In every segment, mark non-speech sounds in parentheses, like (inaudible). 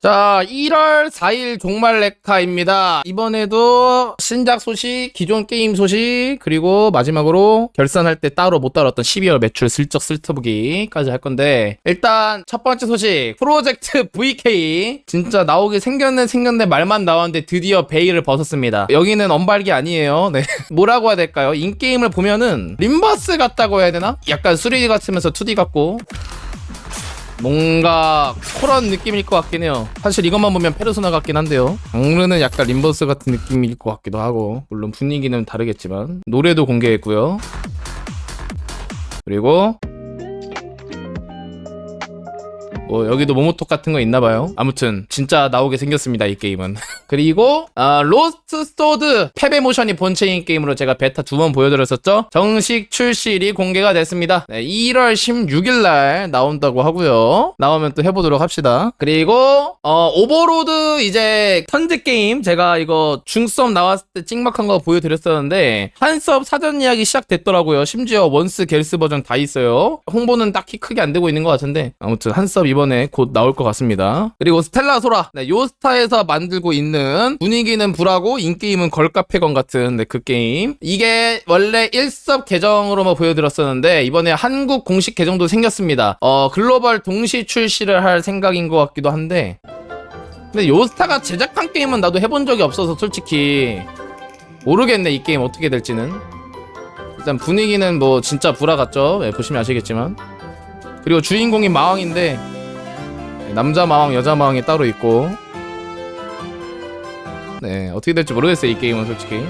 자, 1월 4일 종말 레카입니다. 이번에도 신작 소식, 기존 게임 소식, 그리고 마지막으로 결산할 때 따로 못 다뤘던 12월 매출 슬쩍 슬트보기까지 할 건데, 일단 첫 번째 소식, 프로젝트 VK. 진짜 나오게 생겼네 생겼네 말만 나왔는데 드디어 베일을 벗었습니다. 여기는 언발기 아니에요. 네. (laughs) 뭐라고 해야 될까요? 인게임을 보면은 림버스 같다고 해야 되나? 약간 3D 같으면서 2D 같고, 뭔가 그런 느낌일 것 같긴 해요. 사실 이것만 보면 페르소나 같긴 한데요. 장르는 약간 림버스 같은 느낌일 것 같기도 하고 물론 분위기는 다르겠지만 노래도 공개했고요. 그리고 뭐 여기도 모모톡 같은 거 있나 봐요. 아무튼 진짜 나오게 생겼습니다 이 게임은. (laughs) 그리고 아, 로스트 소드 패배 모션이 본체인 게임으로 제가 베타 두 번 보여드렸었죠. 정식 출시일이 공개가 됐습니다. 네, 1월 16일 날 나온다고 하고요. 나오면 또 해보도록 합시다. 그리고 어, 오버로드 이제 턴드 게임 제가 이거 중섭 나왔을 때 찍막한 거 보여드렸었는데 한섭 사전 예약이 시작됐더라고요. 심지어 원스 겔스 버전 다 있어요. 홍보는 딱히 크게 안 되고 있는 것 같은데 아무튼 한섭 이번 에 곧 나올 것 같습니다. 그리고 스텔라 소라. 네, 요스타에서 만들고 있는 분위기는 불하고 인게임은 걸카페건 같은 네, 그 게임. 이게 원래 1섭 계정으로만 보여드렸었는데 이번에 한국 공식 계정도 생겼습니다. 어 글로벌 동시 출시를 할 생각인 것 같기도 한데. 근데 요스타가 제작한 게임은 나도 해본 적이 없어서 솔직히 모르겠네 이 게임 어떻게 될지는. 일단 분위기는 뭐 진짜 불화 같죠? 예, 보시면 아시겠지만. 그리고 주인공이 마왕인데 남자 마왕 여자 마왕이 따로 있고. 네 어떻게 될지 모르겠어요 이 게임은 솔직히.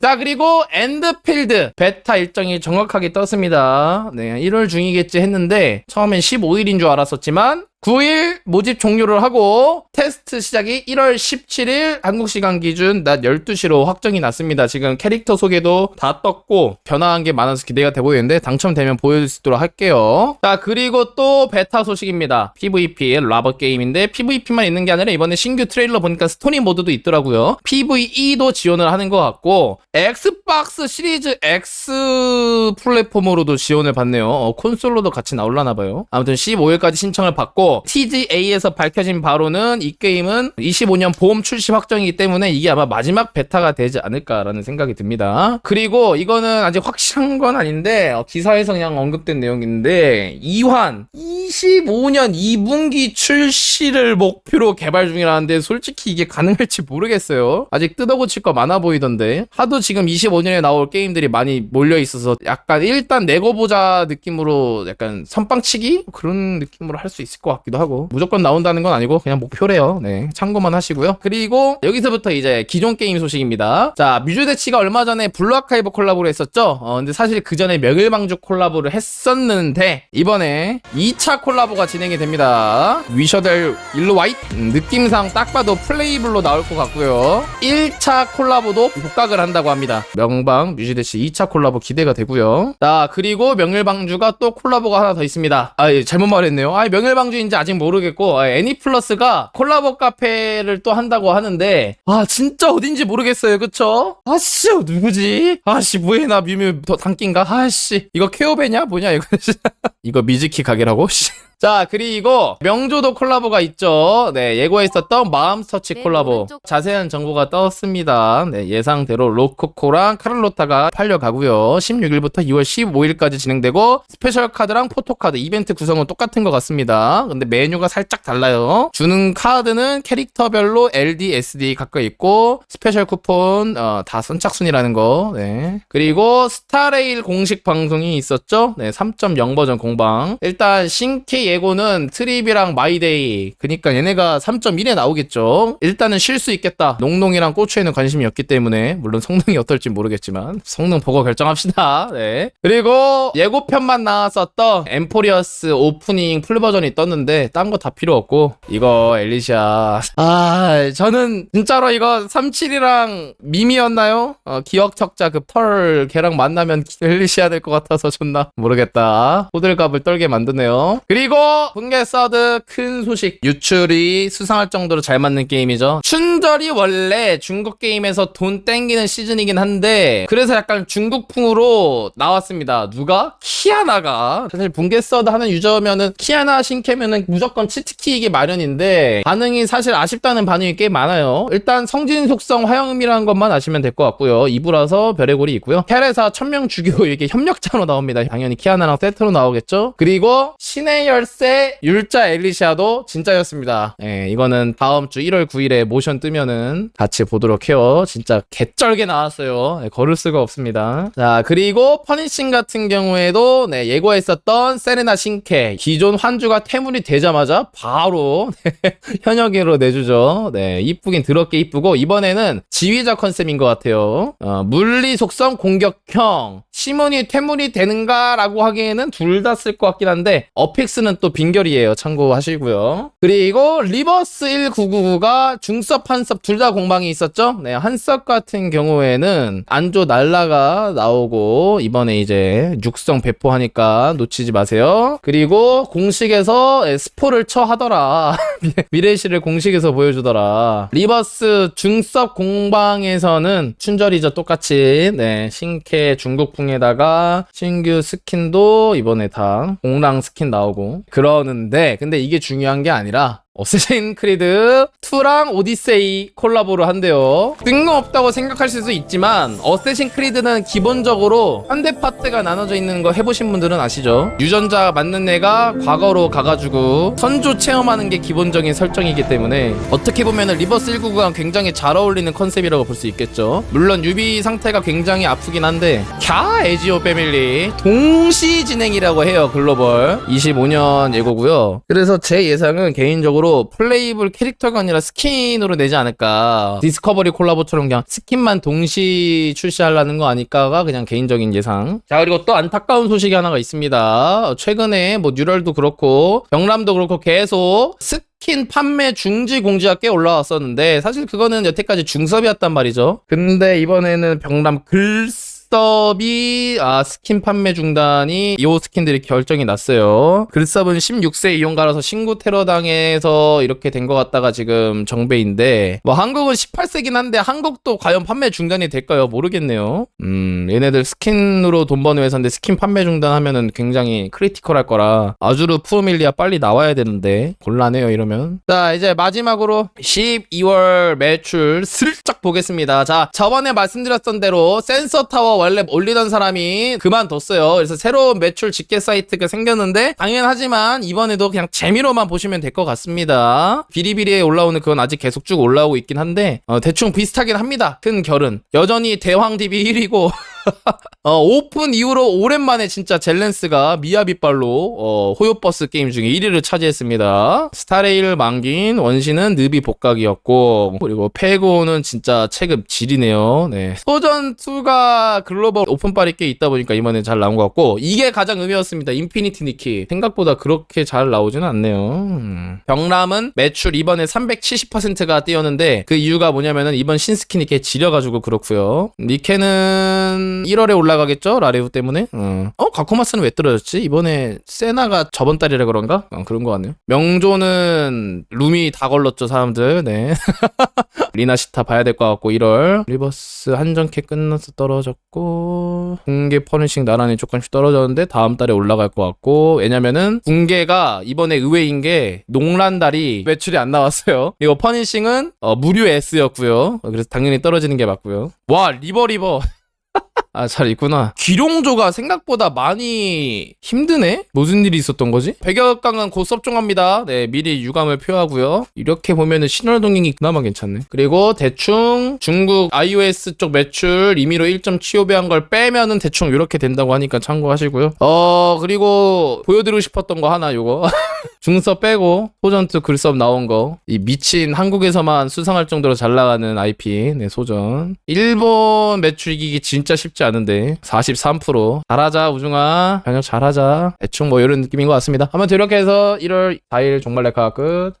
자 그리고 엔드필드! 베타 일정이 정확하게 떴습니다. 네 1월 중이겠지 했는데 처음엔 15일인 줄 알았었지만 9일 모집 종료를 하고 테스트 시작이 1월 17일 한국 시간 기준 낮 12시로 확정이 났습니다. 지금 캐릭터 소개도 다 떴고 변화한 게 많아서 기대가 돼 보이는데 당첨되면 보여줄 수 있도록 할게요. 자 그리고 또 베타 소식입니다. PVP 라버 게임인데 PVP만 있는 게 아니라 이번에 신규 트레일러 보니까 스토리 모드도 있더라고요. PVE도 지원을 하는 것 같고 엑스박스 시리즈 X 플랫폼으로도 지원을 받네요. 어, 콘솔로도 같이 나올라나 봐요. 아무튼 15일까지 신청을 받고 TGA에서 밝혀진 바로는 이 게임은 25년 봄 출시 확정이기 때문에 이게 아마 마지막 베타가 되지 않을까라는 생각이 듭니다. 그리고 이거는 아직 확실한 건 아닌데 어, 기사에서 그냥 언급된 내용인데 이환 25년 2분기 출시를 목표로 개발 중이라는데 솔직히 이게 가능할지 모르겠어요. 아직 뜯어고칠 거 많아 보이던데 하도 지금 25년에 나올 게임들이 많이 몰려 있어서 약간 일단 내고 보자 느낌으로 약간 선빵치기 그런 느낌으로 할 수 있을 것 같 기도 하고 무조건 나온다는 건 아니고 그냥 목표래요. 네 참고만 하시고요. 그리고 여기서부터 이제 기존 게임 소식입니다. 자 뮤즈대치가 얼마 전에 블루아카이브 콜라보를 했었죠. 어 근데 사실 그 전에 명일방주 콜라보를 했었는데 이번에 2차 콜라보가 진행이 됩니다. 위셔델 일로 와잇 음, 느낌상 딱 봐도 플레이블로 나올 것 같고요. 1차 콜라보도 복각을 한다고 합니다. 명방 뮤즈대치 2차 콜라보 기대가 되고요. 자 그리고 명일방주가 또 콜라보가 하나 더 있습니다. 아 예, 잘못 말했네요. 아 명일방주인 지 아직 모르겠고 아, 애니플러스가 콜라보 카페를 또 한다고 하는데 아 진짜 어딘지 모르겠어요. 그쵸? 아씨 누구지? 아씨 뭐해 나 뮤뮤 더 단낀가? 아씨 이거 케오베냐 뭐냐 이거 (laughs) 이거 미즈키 가게라고? 씨. 자 그리고 명조도 콜라보가 있죠 네 예고했었던 마음스터치 네, 콜라보. 자세한 정보가 떴습니다 네 예상대로 로코코랑 카를로타가 팔려가고요 16일부터 2월 15일까지 진행되고 스페셜 카드랑 포토카드 이벤트 구성은 똑같은 것 같습니다 근데 메뉴가 살짝 달라요. 주는 카드는 캐릭터별로 LD, SD 각각 있고 스페셜 쿠폰 어, 다 선착순이라는 거. 네. 그리고 스타레일 공식 방송이 있었죠? 네 3.0 버전 공방. 일단 신캐 예고는 트립이랑 마이데이. 그니까 얘네가 3.1에 나오겠죠. 일단은 쉴 수 있겠다. 농농이랑 고추에는 관심이 없기 때문에. 물론 성능이 어떨지 모르겠지만 성능 보고 결정합시다. 네. 그리고 예고편만 나왔었던 엠포리어스 오프닝 풀 버전이 떴는데 딴 거 다 필요 없고 이거 엘리샤 아. 저는 진짜로 이거 37이랑 밈이었나요? 어, 기억 척자 그펄 걔랑 만나면 (laughs) 엘리시아 될 것 같아서 존나? 모르겠다. 호들갑을 떨게 만드네요. 그리고 분계 서드 큰 소식. 유출이 수상할 정도로 잘 맞는 게임이죠. 춘절이 원래 중국 게임에서 돈 땡기는 시즌이긴 한데 그래서 약간 중국풍으로 나왔습니다. 누가? 키아나가. 사실 분계 서드 하는 유저면은 키아나 신캐면은 일단은 무조건 치트키이기 마련인데 반응이 사실 아쉽다는 반응이 꽤 많아요. 일단 성진 속성 화영음이라는 것만 아시면 될 것 같고요. 2부라서 별의 골이 있고요. 캐레사 천명 주교 이게 협력자로 나옵니다. 당연히 키아나랑 세트로 나오겠죠. 그리고 신의 열쇠 율자 엘리시아도 진짜였습니다. 예, 이거는 다음 주 1월 9일에 모션 뜨면은 같이 보도록 해요. 진짜 개쩔게 나왔어요. 예, 걸을 수가 없습니다. 자, 그리고 퍼니싱 같은 경우에도 네, 예고했었던 세레나 신캐 기존 환주가 태물이 되자마자 바로 네, (laughs) 현역으로 내주죠. 네, 이쁘긴 더럽게 이쁘고 이번에는 지휘자 컨셉인 것 같아요. 어, 물리 속성 공격형 시몬이 퇴물이 되는가라고 하기에는 둘 다 쓸 것 같긴 한데 어픽스는 또 빈결이에요. 참고하시고요. 그리고 리버스 1999가 중섭 한섭 둘 다 공방이 있었죠. 네, 한섭 같은 경우에는 안조 날라가 나오고 이번에 이제 육성 배포하니까 놓치지 마세요. 그리고 공식에서 예, 스포를 쳐 하더라. (laughs) 미래시를 공식에서 보여주더라. 리버스 중섭 공방에서는 춘절이죠 똑같이 네 신캐 중국풍 에다가 신규 스킨도 이번에 다 공랑 스킨 나오고 그러는데 근데 이게 중요한 게 아니라 어쌔신 크리드 2랑 오디세이 콜라보를 한대요. 뜬금없다고 생각할 수도 있지만 어쌔신 크리드는 기본적으로 현대 파트가 나눠져 있는 거 해보신 분들은 아시죠? 유전자 맞는 애가 과거로 가가지고 선조 체험하는 게 기본적인 설정이기 때문에 어떻게 보면 리버스 199가 굉장히 잘 어울리는 컨셉이라고 볼 수 있겠죠. 물론 유비 상태가 굉장히 아프긴 한데 캬 에지오 패밀리 동시 진행이라고 해요 글로벌 25년 예고고요. 그래서 제 예상은 개인적으로 플레이블 캐릭터가 아니라 스킨으로 내지 않을까. 디스커버리 콜라보처럼 그냥 스킨만 동시 출시하려는 거 아닐까가 그냥 개인적인 예상. 자, 그리고 또 안타까운 소식이 하나가 있습니다. 최근에 뭐 뉴럴도 그렇고 병람도 그렇고 계속 스 스킨 판매 중지 공지가 꽤 올라왔었는데 사실 그거는 여태까지 중섭이었단 말이죠. 근데 이번에는 병람 글 섭이 아 스킨 판매 중단이 이 스킨들이 결정이 났어요. 글섭은 16세 이용가라서 신고 테러 당해서 이렇게 된 것 같다가 지금 정배인데 뭐 한국은 18세긴 한데 한국도 과연 판매 중단이 될까요? 모르겠네요. 음 얘네들 스킨으로 돈 버는 회사인데 스킨 판매 중단하면은 굉장히 크리티컬할 거라 아주르 푸르밀리아 빨리 나와야 되는데 곤란해요 이러면. 자 이제 마지막으로 12월 매출 슬쩍 보겠습니다. 자 저번에 말씀드렸던 대로 센서 타워 원래 올리던 사람이 그만뒀어요. 그래서 새로운 매출 집계 사이트가 생겼는데 당연하지만 이번에도 그냥 재미로만 보시면 될 것 같습니다. 비리비리에 올라오는 그건 아직 계속 쭉 올라오고 있긴 한데 어, 대충 비슷하긴 합니다. 큰 결은 여전히 대왕 DB 1위고 (laughs) (laughs) 어, 오픈 이후로 오랜만에 진짜 젤렌스가 미야빗발로 어, 호요버스 게임 중에 1위를 차지했습니다. 스타레일 만긴 원신은 느비 복각이었고 그리고 페고는 진짜 체급 질이네요. 네. 소전 2가 글로벌 오픈빨이 꽤 있다 보니까 이번에 잘 나온 것 같고 이게 가장 의미였습니다. 인피니티 니키 생각보다 그렇게 잘 나오지는 않네요. 음. 병람은 매출 이번에 370%가 뛰었는데 그 이유가 뭐냐면은 이번 신스킨이 꽤 지려가지고 그렇고요. 니케는 1월에 올라가겠죠? 라레우 때문에. 어, 어 가코마스는 왜 떨어졌지? 이번에 세나가 저번 달이라 그런가? 어, 그런 것 같네요. 명조는 룸이 다 걸렀죠, 사람들. 네. (laughs) 리나시타 봐야 될 것 같고 1월 리버스 한정캐 끝나서 떨어졌고 공개 퍼니싱 나란히 조금씩 떨어졌는데 다음 달에 올라갈 것 같고 왜냐면은 공개가 이번에 의외인 게 농란 달이 매출이 안 나왔어요 이거 퍼니싱은 어, 무료 S였고요 그래서 당연히 떨어지는 게 맞고요 와 리버 리버 아, 잘 있구나. 기룡조가 생각보다 많이 힘드네? 무슨 일이 있었던 거지? 백여 강은 곧 섭종합니다. 네, 미리 유감을 표하고요. 이렇게 보면은 신월동행이 그나마 괜찮네. 그리고 대충 중국 iOS 쪽 매출 임의로 1.75배 한 걸 빼면은 대충 이렇게 된다고 하니까 참고하시고요. 어, 그리고 보여드리고 싶었던 거 하나, 요거. (laughs) 중섭 빼고 소전2 글섭 나온 거. 이 미친 한국에서만 수상할 정도로 잘 나가는 IP. 네, 소전. 일본 매출 이기기 진짜 쉽지 않은데 43% 잘하자 우중아 변형 잘하자 대충 뭐 이런 느낌인 것 같습니다. 아무튼 이렇게 해서 1월 4일 종말 레카 끝.